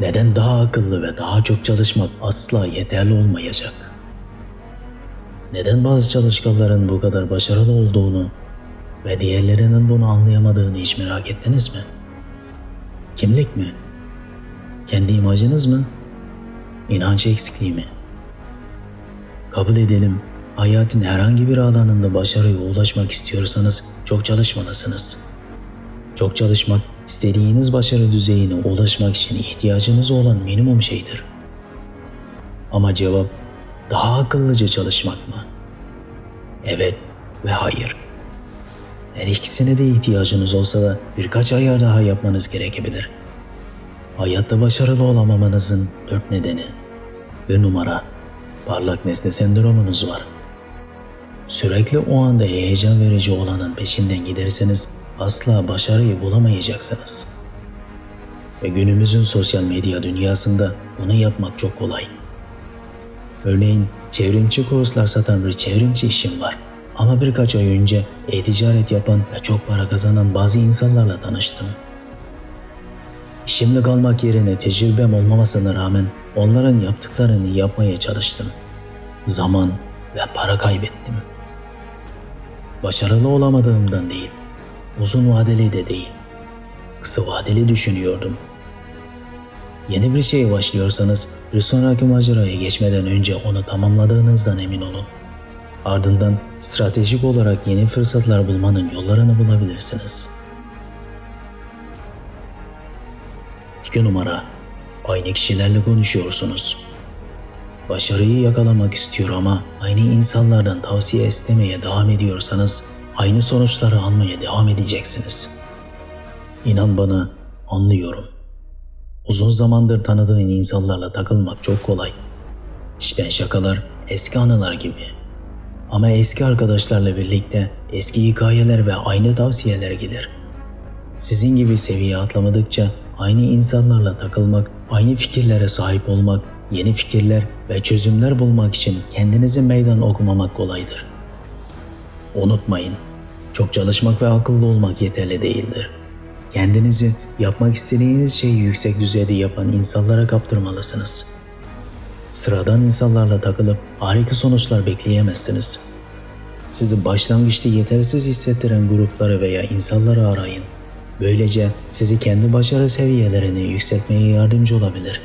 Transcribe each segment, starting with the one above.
Neden daha akıllı ve daha çok çalışmak asla yeterli olmayacak? Neden bazı çalışkanların bu kadar başarılı olduğunu ve diğerlerinin bunu anlayamadığını hiç merak ettiniz mi? Kimlik mi? Kendi imajınız mı? İnanç eksikliği mi? Kabul edelim, hayatın herhangi bir alanında başarıya ulaşmak istiyorsanız çok çalışmalısınız. Çok çalışmak, istediğiniz başarı düzeyine ulaşmak için ihtiyacınız olan minimum şeydir. Ama cevap daha akıllıca çalışmak mı? Evet ve hayır. Her ikisine de ihtiyacınız olsa da birkaç ayar daha yapmanız gerekebilir. Hayatta başarılı olamamanızın dört nedeni. Bir numara, parlak nesne sendromunuz var. Sürekli o anda heyecan verici olanın peşinden giderseniz asla başarıyı bulamayacaksınız. Ve günümüzün sosyal medya dünyasında bunu yapmak çok kolay. Örneğin çevrimçi kurslar satan bir çevrimçi işim var. Ama birkaç ay önce e-ticaret yapan ve çok para kazanan bazı insanlarla tanıştım. İşimde kalmak yerine tecrübem olmamasına rağmen onların yaptıklarını yapmaya çalıştım. Zaman ve para kaybettim. Başarılı olamadığımdan değil, uzun vadeli de değil, kısa vadeli düşünüyordum. Yeni bir şeye başlıyorsanız bir sonraki maceraya geçmeden önce onu tamamladığınızdan emin olun. Ardından stratejik olarak yeni fırsatlar bulmanın yollarını bulabilirsiniz. 2 numara Aynı kişilerle konuşuyorsunuz. Başarıyı yakalamak istiyor ama aynı insanlardan tavsiye istemeye devam ediyorsanız aynı sonuçları almaya devam edeceksiniz. İnan bana anlıyorum. Uzun zamandır tanıdığın insanlarla takılmak çok kolay. İşten şakalar eski anılar gibi. Ama eski arkadaşlarla birlikte eski hikayeler ve aynı tavsiyeler gelir. Sizin gibi seviye atlamadıkça aynı insanlarla takılmak, aynı fikirlere sahip olmak, yeni fikirler ve çözümler bulmak için kendinizi meydan okumamak kolaydır. Unutmayın, çok çalışmak ve akıllı olmak yeterli değildir. Kendinizi yapmak istediğiniz şeyi yüksek düzeyde yapan insanlara kaptırmalısınız. Sıradan insanlarla takılıp harika sonuçlar bekleyemezsiniz. Sizi başlangıçta yetersiz hissettiren grupları veya insanları arayın. Böylece sizi kendi başarı seviyelerini yükseltmeye yardımcı olabilir.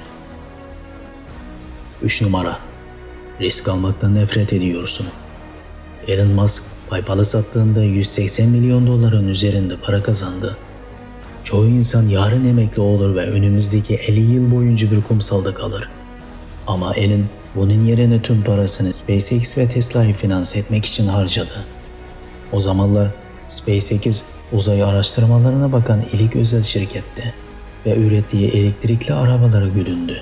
3 numara Risk almaktan nefret ediyorsun. Elon Musk PayPal'ı sattığında 180 milyon doların üzerinde para kazandı. Çoğu insan yarın emekli olur ve önümüzdeki 50 yıl boyunca bir kumsalda kalır. Ama Elon bunun yerine tüm parasını SpaceX ve Tesla'yı finanse etmek için harcadı. O zamanlar SpaceX uzay araştırmalarına bakan ilk özel şirketti ve ürettiği elektrikli arabalara güdündü.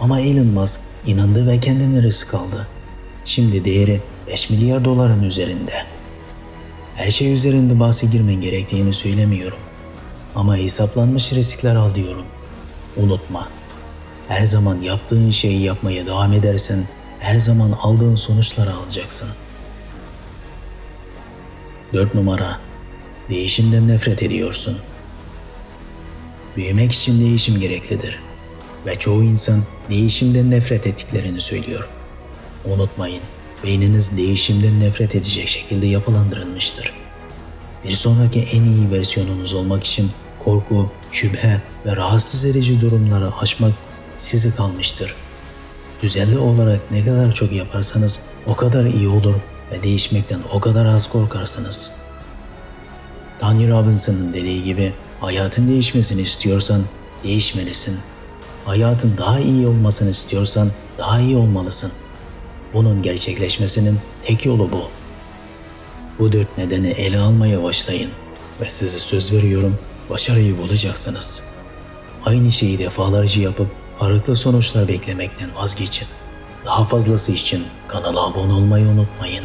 Ama Elon Musk inandı ve kendini risk aldı. Şimdi değeri 5 milyar doların üzerinde. Her şey üzerinde bahse girmen gerektiğini söylemiyorum. Ama hesaplanmış riskler al diyorum. Unutma. Her zaman yaptığın şeyi yapmaya devam edersen her zaman aldığın sonuçları alacaksın. 4 numara. Değişimden nefret ediyorsun. Büyümek için değişim gereklidir. Ve çoğu insan değişimden nefret ettiklerini söylüyor. Unutmayın, beyniniz değişimden nefret edecek şekilde yapılandırılmıştır. Bir sonraki en iyi versiyonunuz olmak için korku, şüphe ve rahatsız edici durumları aşmak size kalmıştır. Düzenli olarak ne kadar çok yaparsanız o kadar iyi olur ve değişmekten o kadar az korkarsınız. Tony Robbinson'ın dediği gibi hayatın değişmesini istiyorsan değişmelisin. Hayatın daha iyi olmasını istiyorsan daha iyi olmalısın. Bunun gerçekleşmesinin tek yolu bu. Bu dört nedeni ele almaya başlayın ve size söz veriyorum başarıyı bulacaksınız. Aynı şeyi defalarca yapıp farklı sonuçlar beklemekten vazgeçin. Daha fazlası için kanala abone olmayı unutmayın.